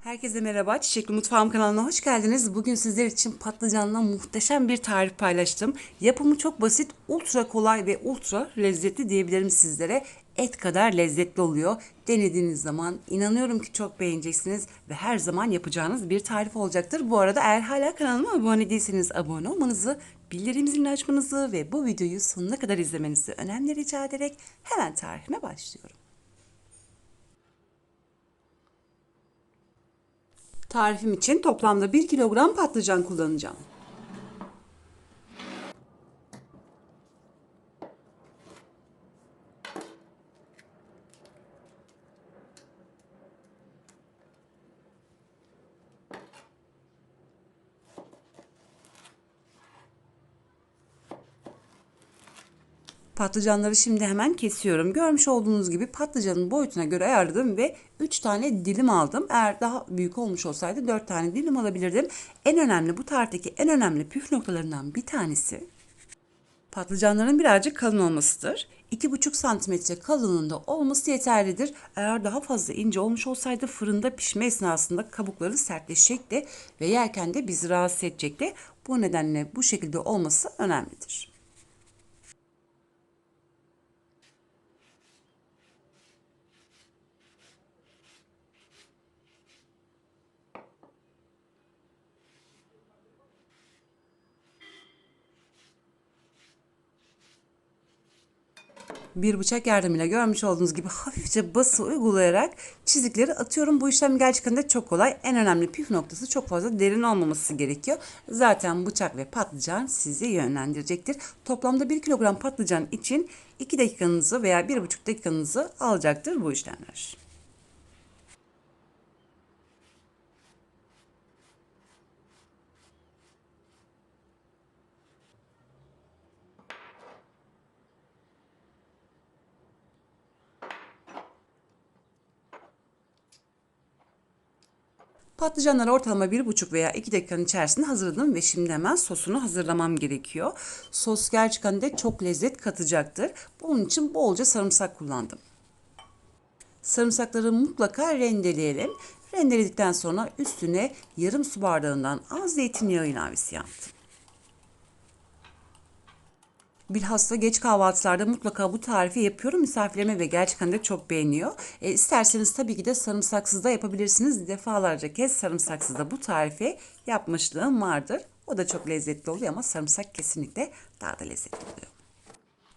Herkese merhaba. Çiçekli Mutfağım kanalına hoş geldiniz. Bugün sizler için patlıcanla muhteşem bir tarif paylaştım. Yapımı çok basit, ultra kolay ve ultra lezzetli diyebilirim sizlere. Et kadar lezzetli oluyor. Denediğiniz zaman inanıyorum ki çok beğeneceksiniz ve her zaman yapacağınız bir tarif olacaktır. Bu arada eğer hala kanalıma abone değilseniz abone olmanızı, bildirim zilini açmanızı ve bu videoyu sonuna kadar izlemenizi önemli rica ederek hemen tarifime başlıyorum. Tarifim için toplamda 1 kilogram patlıcan kullanacağım. Patlıcanları şimdi hemen kesiyorum. Görmüş olduğunuz gibi patlıcanın boyutuna göre ayarladım ve 3 tane dilim aldım. Eğer daha büyük olmuş olsaydı 4 tane dilim alabilirdim. En önemli bu tarifteki en önemli püf noktalarından bir tanesi patlıcanların birazcık kalın olmasıdır. 2,5 santimetre kalınlığında olması yeterlidir. Eğer daha fazla ince olmuş olsaydı fırında pişme esnasında kabukları sertleşecekti ve yerken de bizi rahatsız edecekti. Bu nedenle bu şekilde olması önemlidir. Bir bıçak yardımıyla görmüş olduğunuz gibi hafifçe bası uygulayarak çizikleri atıyorum. Bu işlem gerçekten de çok kolay. En önemli püf noktası çok fazla derin olmaması gerekiyor. Zaten bıçak ve patlıcan sizi yönlendirecektir. Toplamda 1 kilogram patlıcan için 2 dakikanızı veya 1,5 dakikanızı alacaktır bu işlemler. Patlıcanları ortalama 1,5 veya 2 dakikanın içerisinde hazırladım ve şimdi hemen sosunu hazırlamam gerekiyor. Sos gerçekten de çok lezzet katacaktır. Bunun için bolca sarımsak kullandım. Sarımsakları mutlaka rendeleyelim. Rendeledikten sonra üstüne yarım su bardağından az zeytinyağı ilavesi yaptım. Bilhassa geç kahvaltılarda mutlaka bu tarifi yapıyorum misafirlerime ve gerçekten de çok beğeniyor. E, isterseniz tabii ki de sarımsaksız da yapabilirsiniz. Defalarca kez sarımsaksız da bu tarifi yapmışlığım vardır. O da çok lezzetli oluyor ama sarımsak kesinlikle daha da lezzetli oluyor.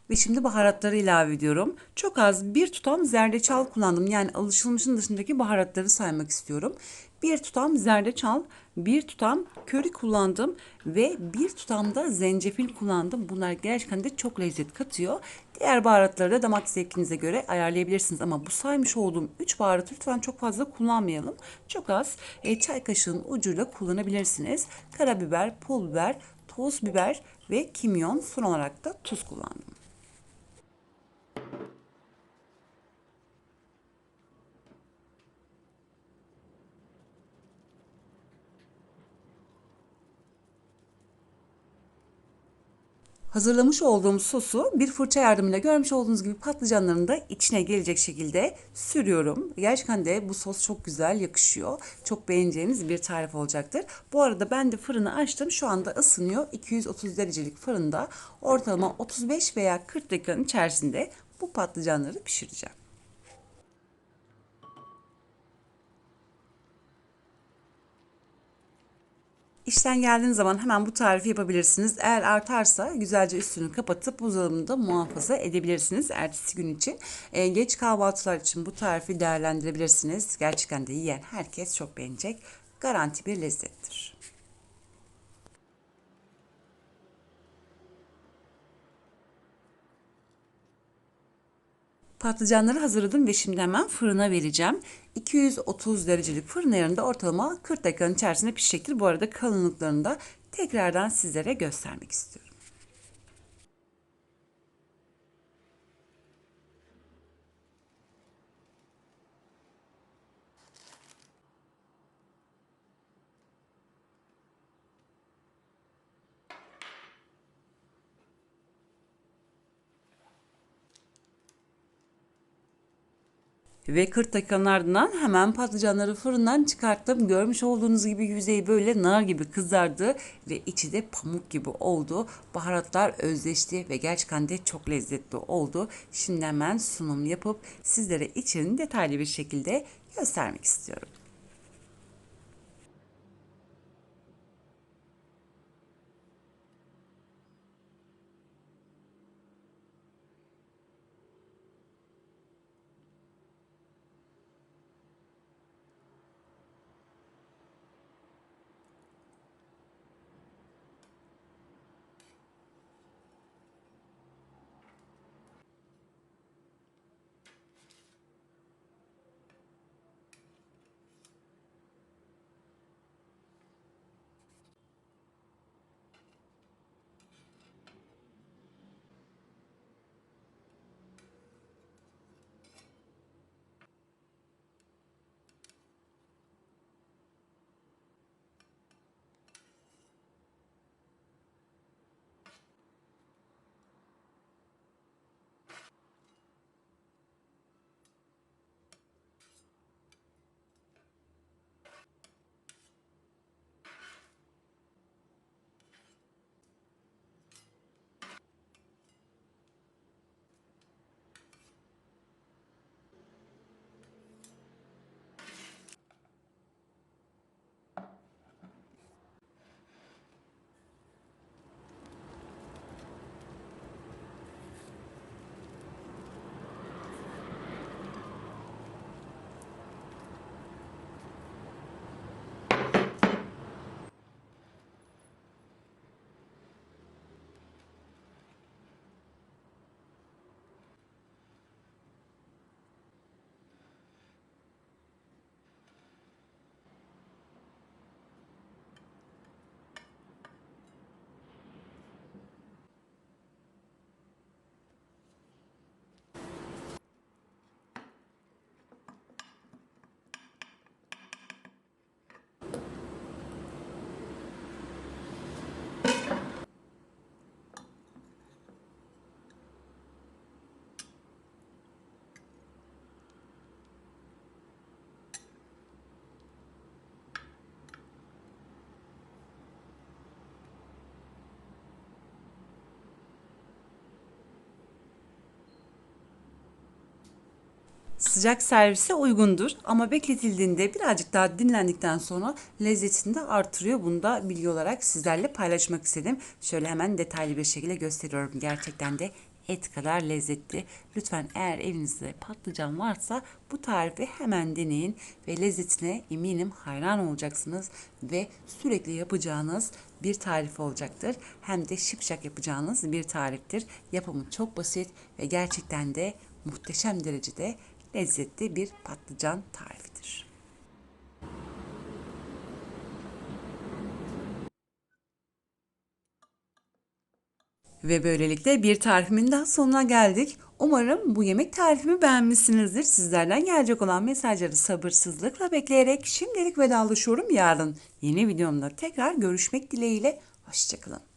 Ve şimdi baharatları ilave ediyorum. Çok az bir tutam zerdeçal kullandım. Yani alışılmışın dışındaki baharatları saymak istiyorum. Bir tutam zerdeçal, bir tutam köri kullandım ve bir tutam da zencefil kullandım. Bunlar gerçekten de çok lezzet katıyor. Diğer baharatları da damak zevkinize göre ayarlayabilirsiniz. Ama bu saymış olduğum 3 baharatı lütfen çok fazla kullanmayalım. Çok az e, çay kaşığının ucuyla kullanabilirsiniz. Karabiber, pul biber, toz biber ve kimyon son olarak da tuz kullandım. Hazırlamış olduğum sosu bir fırça yardımıyla görmüş olduğunuz gibi patlıcanların da içine gelecek şekilde sürüyorum. Gerçekten de bu sos çok güzel yakışıyor. Çok beğeneceğiniz bir tarif olacaktır. Bu arada ben de fırını açtım. Şu anda ısınıyor. 230 derecelik fırında ortalama 35 veya 40 dakikanın içerisinde bu patlıcanları pişireceğim. İşten geldiğiniz zaman hemen bu tarifi yapabilirsiniz. Eğer artarsa güzelce üstünü kapatıp buzdolabında muhafaza edebilirsiniz ertesi gün için. E, geç kahvaltılar için bu tarifi değerlendirebilirsiniz. Gerçekten de yiyen herkes çok beğenecek. Garanti bir lezzettir. Patlıcanları hazırladım ve şimdi hemen fırına vereceğim. 230 derecelik fırın ayarında ortalama 40 dakikanın içerisinde pişecektir. Bu arada kalınlıklarını da tekrardan sizlere göstermek istiyorum. Ve 40 dakikanın ardından hemen patlıcanları fırından çıkarttım. Görmüş olduğunuz gibi yüzeyi böyle nar gibi kızardı ve içi de pamuk gibi oldu. Baharatlar özleşti ve gerçekten de çok lezzetli oldu. Şimdi hemen sunum yapıp sizlere içini detaylı bir şekilde göstermek istiyorum. Sıcak servise uygundur ama bekletildiğinde birazcık daha dinlendikten sonra lezzetini de artırıyor. Bunu da bilgi olarak sizlerle paylaşmak istedim. Şöyle hemen detaylı bir şekilde gösteriyorum. Gerçekten de et kadar lezzetli. Lütfen eğer evinizde patlıcan varsa bu tarifi hemen deneyin ve lezzetine eminim hayran olacaksınız ve sürekli yapacağınız bir tarif olacaktır. Hem de şıpşak yapacağınız bir tariftir. Yapımı çok basit ve gerçekten de muhteşem derecede lezzetli bir patlıcan tarifidir. Ve böylelikle bir tarifimin daha sonuna geldik. Umarım bu yemek tarifimi beğenmişsinizdir. Sizlerden gelecek olan mesajları sabırsızlıkla bekleyerek şimdilik vedalaşıyorum. Yarın yeni videomda tekrar görüşmek dileğiyle. Hoşçakalın.